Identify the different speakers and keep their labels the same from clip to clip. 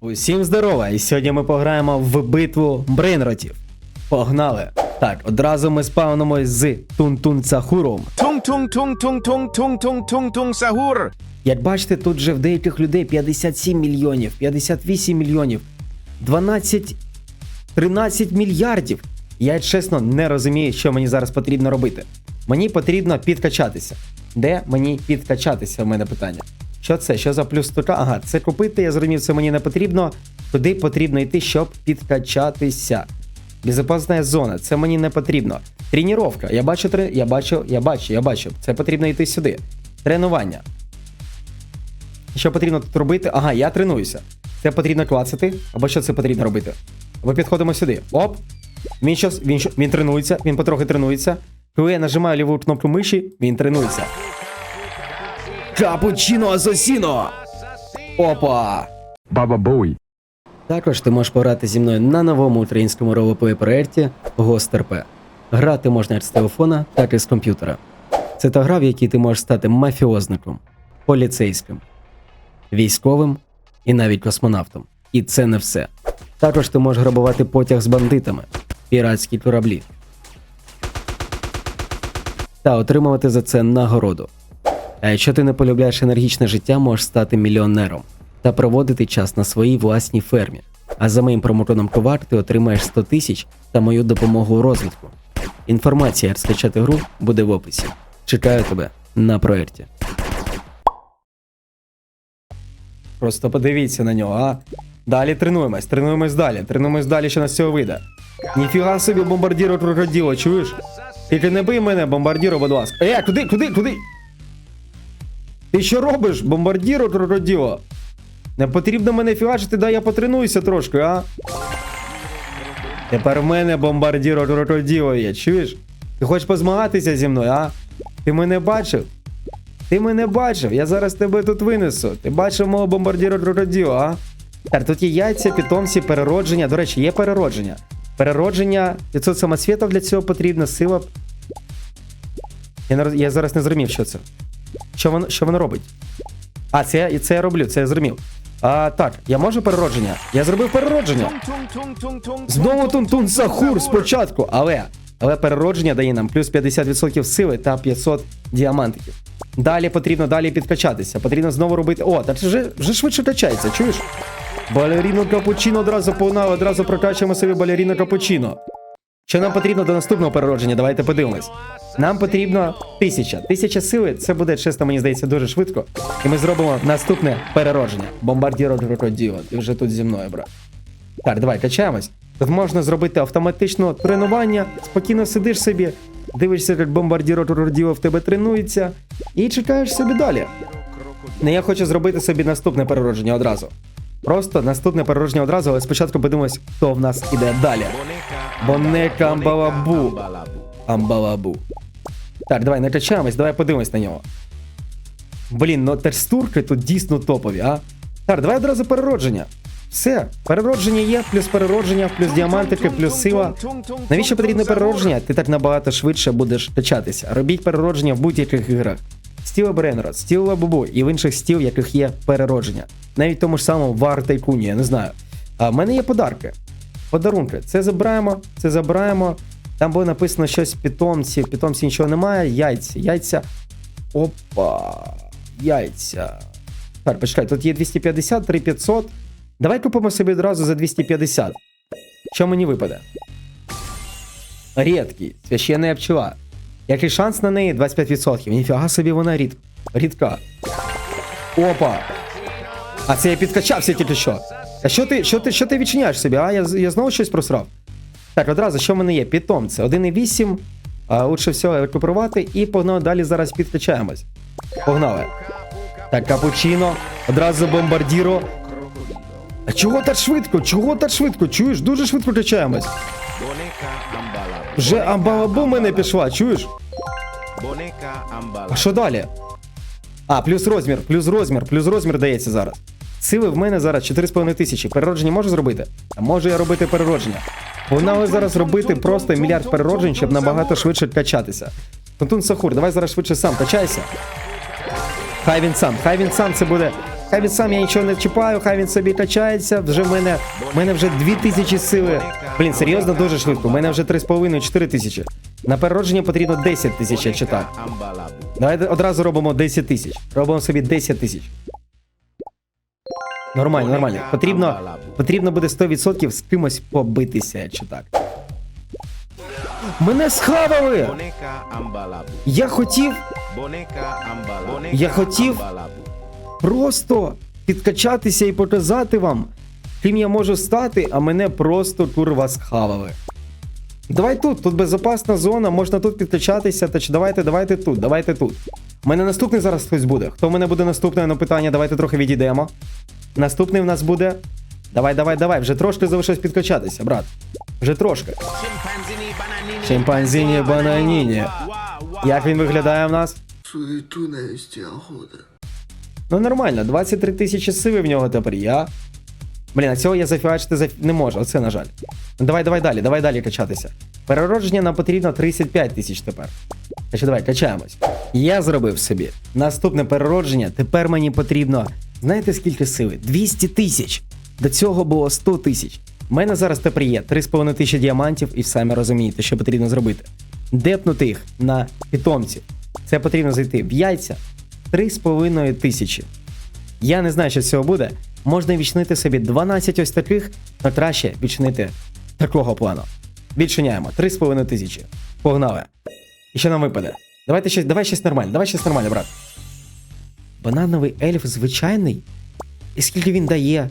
Speaker 1: Усім здорова! І сьогодні ми пограємо в битву бринротів. Погнали! Так, одразу ми спавнимось з Тунтун Сахуром.
Speaker 2: Тунг-тунг-тунг-тунг-тунг-тунг-тунг-тунг Сахур.
Speaker 1: Як бачите, тут вже в деяких людей 57 мільйонів, 58 мільйонів, 12, 13 мільярдів. Я чесно не розумію, що мені зараз потрібно робити. Мені потрібно підкачатися. Де мені підкачатися? У мене питання. Що це? Що за плюс 100? Ага, це купити, я зрозумів, це мені не потрібно. Куди потрібно йти, щоб підкачатися? Безопасна зона, це мені не потрібно. Тренування. Я бачу, я бачу, я бачу, я бачу. Це потрібно йти сюди. Тренування. Що потрібно тут робити? Ага, я тренуюся. Це потрібно клацати. Або що це потрібно робити? Або підходимо сюди. Оп. Він щось, він, він тренується, він потрохи тренується. Коли я нажимаю ліву кнопку миші, він тренується. Капучино Асосіно! Опа!
Speaker 3: Баба Бой.
Speaker 1: Також ти можеш пограти зі мною на новому українському ролеплей проєкті RP. Грати можна як з телефона, так і з комп'ютера. Це та гра, в якій ти можеш стати мафіозником, поліцейським, військовим і навіть космонавтом. І це не все. Також ти можеш грабувати потяг з бандитами, піратські кораблі. Та отримувати за це нагороду. А якщо ти не полюбляєш енергічне життя, можеш стати мільйонером та проводити час на своїй власній фермі. А за моїм промокодом ковар ти отримаєш 100 тисяч та мою допомогу у розвитку. Інформація, як скачати гру, буде в описі. Чекаю тебе на проєкті. Просто подивіться на нього, а? Далі тренуємось, тренуємось далі, тренуємось далі, що нас цього вийде. Ніфіга собі бомбардіро крокоділо, чуєш? Тільки не бий мене, бомбардіро, будь ласка. Е, куди, куди, куди? Ти що робиш, бомбардіро крокоділо? Не потрібно мене фігачити, дай я потренуюся трошки, а? Тепер в мене бомбардіро крокоділо є, чуєш? Ти хочеш позмагатися зі мною, а? Ти мене бачив? Ти мене бачив, я зараз тебе тут винесу. Ти бачив мого бомбардіро крокоділо, а? Так, тут є яйця, питомці, переродження. До речі, є переродження. Переродження 500 самоцвітів для цього потрібно, сила. Я, не, роз- я зараз не зрозумів, що це. Що воно, що воно робить? А, це, це я роблю, це я зрозумів. А, так, я можу переродження? Я зробив переродження. Знову Тунтун Сахур спочатку, але, але переродження дає нам плюс 50% сили та 500 діамантиків. Далі потрібно далі підкачатися. Потрібно знову робити. О, так вже, вже швидше качається, чуєш? Балеріно капучино одразу погнали, одразу прокачуємо собі балеріно капучино. Що нам потрібно до наступного переродження? Давайте подивимось. Нам потрібно тисяча. Тисяча сили, це буде, чесно, мені здається, дуже швидко. І ми зробимо наступне переродження. Бомбардіро крокоділо. Ти вже тут зі мною, брат. Так, давай качаємось. Тут можна зробити автоматично тренування, спокійно сидиш собі, дивишся, як бомбардіро крокоділо в тебе тренується, і чекаєш собі далі. Не я хочу зробити собі наступне переродження одразу. Просто наступне переродження одразу, але спочатку подивимось, хто в нас іде далі. Бонека Амбалабу. Амбалабу. Так, давай не качаємось, давай подивимось на нього. Блін, ну текстурки тут дійсно топові, а? Так, давай одразу переродження. Все, переродження є, плюс переродження, плюс діамантики, плюс сила. Навіщо потрібне переродження? Ти так набагато швидше будеш качатися. Робіть переродження в будь-яких іграх. Стіла Бренрод, Стіл Бубу і в інших стіл, яких є переродження. Навіть тому ж самому Вар Тайкуні, я не знаю. А в мене є подарки. Подарунки. Це забираємо, це забираємо. Там було написано щось питомці. Питомці нічого немає. Яйця. Яйця. Опа. Яйця. Так, почекай, тут є 250, 3500. Давай купимо собі одразу за 250. Що мені випаде? Рідкий, священна пчела. Який шанс на неї 25%. Ніфіга собі вона рід... рідка. Опа! А це я підкачався тільки що. А що ти, що ти, що ти відчиняєш собі? А я, я знову щось просрав. Так, одразу, що в мене є? Питомце 1,8. Лучше всього рекуперувати і погнали далі зараз підкачаємось. Погнали. Так, капучино. Одразу бомбардіро. А чого так швидко? Чого так швидко? Чуєш? Дуже швидко качаємось. Вже амбалабу мене пішла, чуєш? А що далі? А, плюс розмір, плюс розмір, плюс розмір дається зараз. Сили в мене зараз 4,5 тисячі. Переродження можу зробити? А можу я робити переродження. Погнали зараз робити просто мільярд перероджень, щоб набагато швидше качатися. Тунтун Сахур, давай зараз швидше сам качайся. Хай він сам, хай він сам це буде Хай він сам я нічого не чіпаю, хай він собі качається. Вже в мене, в мене вже 2000 сили. Блін, серйозно, дуже швидко. У мене вже 3,5-4 тисячі. На переродження потрібно 10 тисяч, якщо так. Давайте одразу робимо 10 тисяч. Робимо собі 10 тисяч. Нормально, нормально. Потрібно, потрібно буде 100% з кимось побитися, якщо так. Мене схавали! Я хотів Я хотів- просто підкачатися і показати вам, ким я можу стати, а мене просто курва схавали. Давай тут, тут безпечна зона, можна тут підкачатися, та чи давайте, давайте тут, давайте тут. У мене наступний зараз хтось буде. Хто в мене буде наступне на питання? Давайте трохи відійдемо. Наступний в нас буде. Давай, давай, давай. Вже трошки залишилось підкачатися, брат. Вже трошки. Шимпанзіні бананіні. Як він виглядає в нас? Ну нормально, 23 тисячі сили в нього тепер я. Блін, а цього я зафігачити зафі... не можу, оце на жаль. Ну Давай, давай далі, давай далі качатися. Переродження нам потрібно 35 тисяч тепер. Значить, давай, качаємось. Я зробив собі наступне переродження. Тепер мені потрібно Знаєте скільки сили? 200 тисяч. До цього було 100 тисяч. У мене зараз тепер є 3,5 тисячі діамантів, і самі розумієте, що потрібно зробити. Депнути їх на питомців. Це потрібно зайти в яйця 3,5 тисячі. Я не знаю, що з цього буде. Можна відчинити собі 12 ось таких, але краще відчинити такого плану. Відчиняємо 3,5 тисячі. Погнали. І що нам випаде? Давайте щось, давай щось нормальне, давай щось нормальне, брат. Банановий ельф звичайний. І скільки він дає?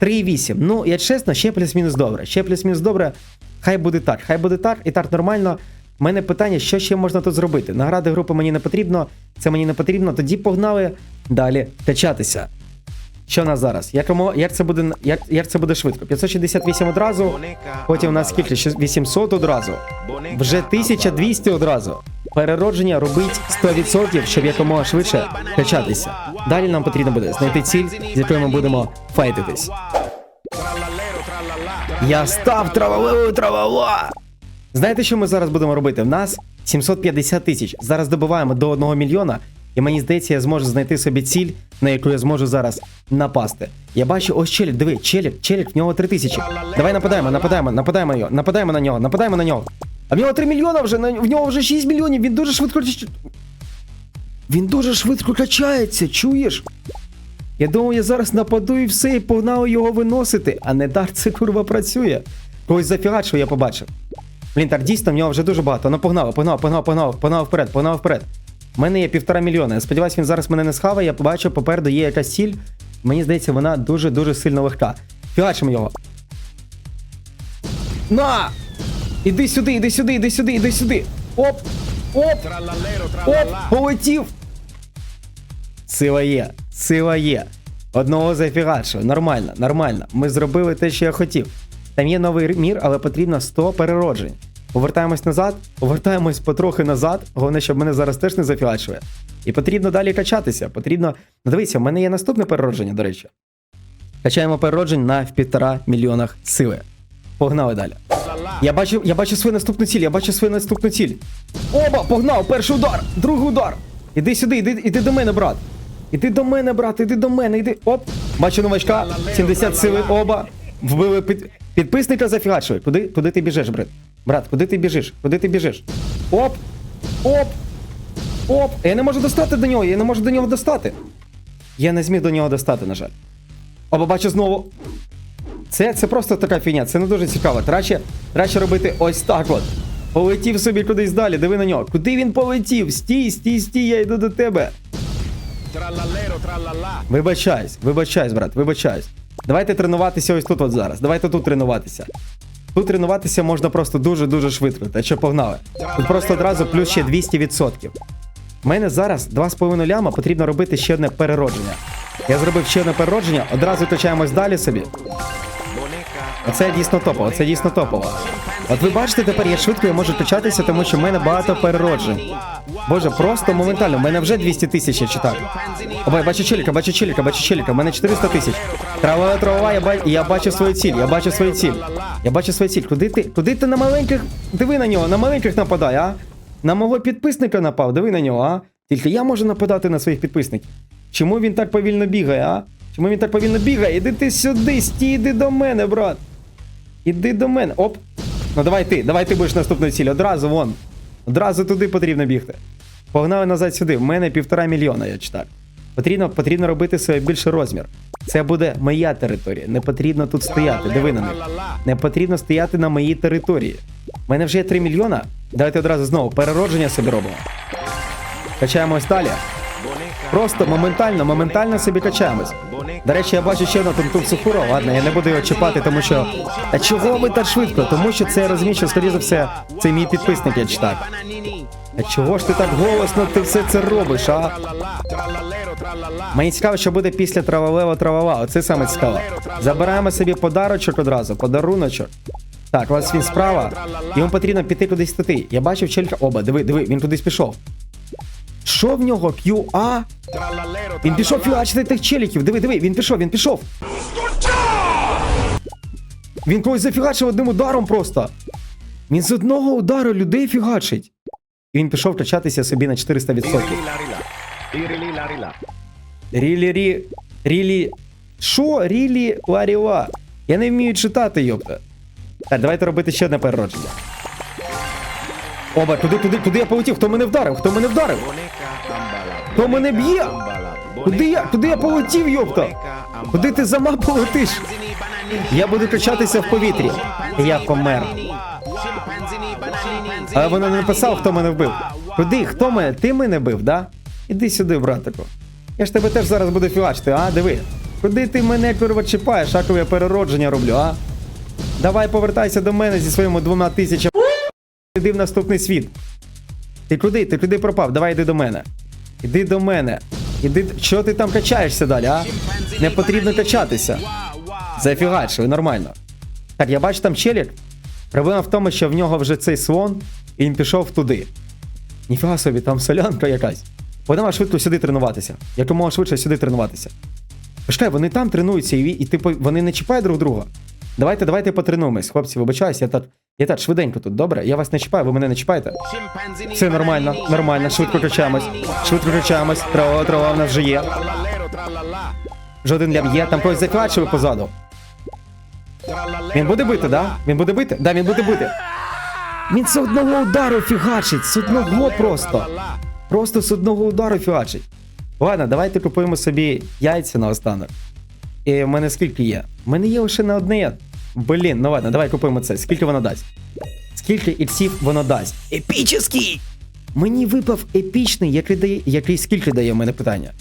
Speaker 1: 3,8. Ну, я чесно, ще плюс-мінус добре. Ще плюс-мінус добре. Хай буде так, хай буде так, і так нормально. У мене питання, що ще можна тут зробити? Награди групи мені не потрібно, це мені не потрібно. Тоді погнали далі качатися. Що в нас зараз? Як, мо- як, це, буде, як, як це буде швидко? 568 одразу, потім у нас скільки? 800 одразу. Вже 1200 одразу. Переродження робить 100%, щоб якомога швидше качатися. Далі нам потрібно буде знайти ціль, з якою ми будемо файтитись. Я став травовою травова! Знаєте, що ми зараз будемо робити? В нас 750 тисяч. Зараз добиваємо до 1 мільйона, і мені здається, я зможу знайти собі ціль, на яку я зможу зараз напасти. Я бачу, ось челік, диви, челік, челік, в нього 3 тисячі. Давай нападаємо, нападаємо, нападаємо на нападаємо на нього, нападаємо на нього. А в нього 3 мільйона вже, в нього вже 6 мільйонів, він дуже швидко. Він дуже швидко качається, чуєш? Я думав, я зараз нападу і все, і погнав його виносити, а не так це курва працює. Когось зафігачив, я побачив. Блін, так дійсно в нього вже дуже багато. Ну погнав, погнав, погнав, погнав, погнав вперед, погнав вперед. У мене є півтора мільйона. Я сподіваюся, він зараз мене не схаває. Я побачу, попереду є якась ціль. Мені здається, вона дуже-дуже сильно легка. Фігачимо його. На! Іди сюди, іди сюди, іди сюди, іди сюди. Оп! Оп! Оп! Полетів! Сила є, сила є. Одного зафігачив. Нормально, нормально. Ми зробили те, що я хотів. Там є новий мір, але потрібно 100 перероджень. Повертаємось назад, повертаємось потрохи назад. Головне, щоб мене зараз теж не зафігачує. І потрібно далі качатися. Потрібно. Ну дивіться, в мене є наступне переродження, до речі. Качаємо перероджень на в півтора мільйонах сили. Погнали далі. Я бачу, я бачу свою наступну ціль, я бачу свою наступну ціль. Оба, погнав! Перший удар, другий удар. Іди сюди, іди, іди до мене, брат. Іди до мене, брат, іди до мене, іди. Оп! Бачу новачка, 70 сили, оба. Вбили під... підписника зафігачили. Куди, куди ти біжиш, брат? Брат, куди ти біжиш? Куди ти біжиш? Оп! Оп! Оп! Я не можу достати до нього, я не можу до нього достати. Я не зміг до нього достати, на жаль. Оба бачу знову. Це, це просто така фігня, це не дуже цікаво. Краще, краще робити ось так от. Полетів собі кудись далі, диви на нього. Куди він полетів? Стій, стій, стій, я йду до тебе. Вибачайсь, вибачайсь, брат, вибачайсь. Давайте тренуватися ось тут от зараз. Давайте тут тренуватися. Тут тренуватися можна просто дуже-дуже швидко. Та що погнали. Тут просто одразу плюс ще 200%. У мене зараз 2,5 ляма потрібно робити ще одне переродження. Я зробив ще одне переродження, одразу качаємось далі собі. Оце дійсно топово, це дійсно топово. От ви бачите, тепер я швидко я можу качатися, тому що в мене багато перероджень. Боже, просто моментально, в мене вже 200 тисяч, я читаю. Оба, я бачу челіка, бачу челіка, бачу челіка, в мене 400 тисяч. Трава, трава, я, ба... я бачу свою ціль, я бачу свою ціль. Я бачу свою ціль. Куди ти? Куди ти на маленьких? Диви на нього, на маленьких нападай, а? На мого підписника напав, диви на нього, а? Тільки я можу нападати на своїх підписників. Чому він так повільно бігає, а? Чому він так повільно бігає? Іди ти сюди, стій, іди до мене, брат. Іди до мене. Оп. Ну давай ти, давай ти будеш наступною цілі. Одразу вон. Одразу туди потрібно бігти. Погнали назад сюди. В мене півтора мільйона, я читав. Потрібно, потрібно робити собі більший розмір. Це буде моя територія. Не потрібно тут стояти. Диви на них. Не потрібно стояти на моїй території. У мене вже є 3 мільйона. Давайте одразу знову переродження собі робимо. Качаємось далі. Просто моментально, моментально собі качаємось. До речі, я бачу ще одну тунтун Сухуро. Ладно, я не буду його чіпати, тому що. А чого ви так швидко? Тому що це я розумію, що, скоріше за все, це мій підписник, я читав. А чого ж ти так голосно ти все це робиш, а? Мені цікаво, що буде після травалево травала. Оце саме цікаво. Забираємо собі подарочок одразу, подаруночок. Так, у вас він справа. Йому потрібно піти кудись туди. Я бачив челька. Оба, диви, диви, він кудись пішов. Що в нього? QA? Він пішов фігачити тих челіків. Диви, диви, він пішов, він пішов. Він когось зафігачив одним ударом просто. Він з одного удару людей фігачить. І він пішов качатися собі на 400%. Рілі рі. Рілі. Що? Рілі ларіла. Я не вмію читати, йопта. Так, давайте робити ще одне переродження. Оба, туди, туди, куди я полетів? Хто мене вдарив? Хто мене вдарив? Хто мене б'є? Куди я? Куди я полетів, йопта? Куди ти за мапу летиш? Я буду качатися в повітрі. Я помер. Але воно не написав, хто мене вбив. Куди? Хто мене? Ти мене бив, да? Іди сюди, братику. Я ж тебе теж зараз буду фігачити, а? Диви. Куди ти мене курва чіпаєш, я переродження роблю, а? Давай повертайся до мене зі своїми двома тисячами. Іди в наступний світ. Ти куди? Ти куди пропав? Давай йди до мене. Іди до мене. Іди. Що ти там качаєшся далі, а? Не потрібно качатися. Зафігачили, нормально. Так, я бачу там челік. Проблема в тому, що в нього вже цей слон, і він пішов туди. Ніфіга собі, там солянка якась. Вона швидко сюди тренуватися. Якомога швидше сюди тренуватися. Почекай, вони там тренуються, і, і типу, вони не чіпають друг друга. Давайте, давайте потренуємось. Хлопці, вибачаюсь, я так, я так швиденько тут, добре? Я вас не чіпаю, ви мене не чіпаєте. Все нормально, нормально, швидко качаємось. Швидко качаємось. Трава, трава в нас вже є. Жоден лям є, там когось зафігачили позаду. Він буде бити, да? Він буде бити? Да, він буде бити. Він з одного удару фігачить, з одного просто. Просто з одного удару фігачить. Ладно, давайте купуємо собі яйця наостанок. І в мене скільки є? В мене є лише на одне. Блін, ну ладно, давай купуємо це. Скільки воно дасть? Скільки іксів воно дасть? Епічний! Мені випав епічний, який дає. Який скільки дає в мене питання?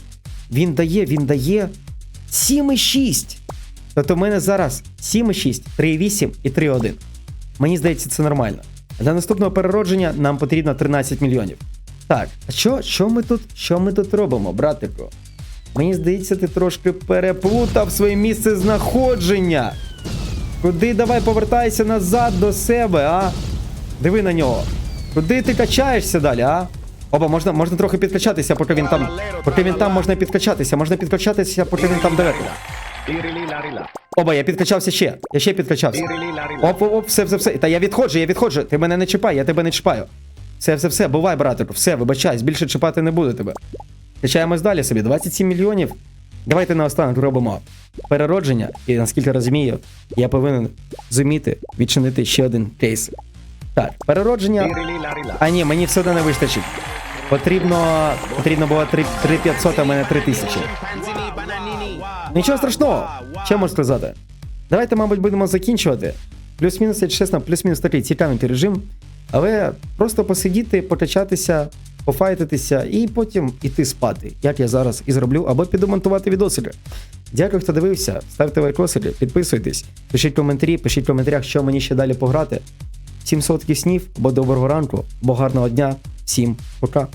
Speaker 1: Він дає, він дає 7,6. Тобто в мене зараз 7,6, 3,8 і 3,1. Мені здається, це нормально. Для наступного переродження нам потрібно 13 мільйонів. Так, а що, що ми тут? Що ми тут робимо, братику? Мені здається, ти трошки переплутав своє місце знаходження. Куди давай повертайся назад до себе, а? Диви на нього. Куди ти качаєшся далі, а? Оба, можна, можна трохи підкачатися, поки він там. Поки він там можна підкачатися, можна підкачатися, поки він там далеко. Оба, я підкачався ще. Я ще підкачався. Оп, оп, все, все, все. Та я відходжу, я відходжу. Ти мене не чіпай, я тебе не чіпаю. Все, все, все, бувай, братику, все, вибачайся, більше чіпати не буду тебе. Качаємось далі собі. 27 мільйонів. Давайте наостанок робимо переродження, і наскільки розумію, я повинен зуміти відчинити ще один кейс. Так, переродження. А ні, мені все одно не вистачить. Потрібно. Потрібно було 3, 3500, а мене 3000. Нічого страшного. Що можу сказати? Давайте, мабуть, будемо закінчувати. Плюс-мінус, чесно, плюс-мінус такий цікавий режим. Але просто посидіти, покачатися, пофайтитися і потім іти спати, як я зараз і зроблю, або піду монтувати відосики. Дякую, хто дивився. Ставте лайкосики, підписуйтесь, пишіть коментарі, пишіть в коментарях, що мені ще далі пограти. Всім солодких снів, бо доброго ранку, бо гарного дня, всім пока.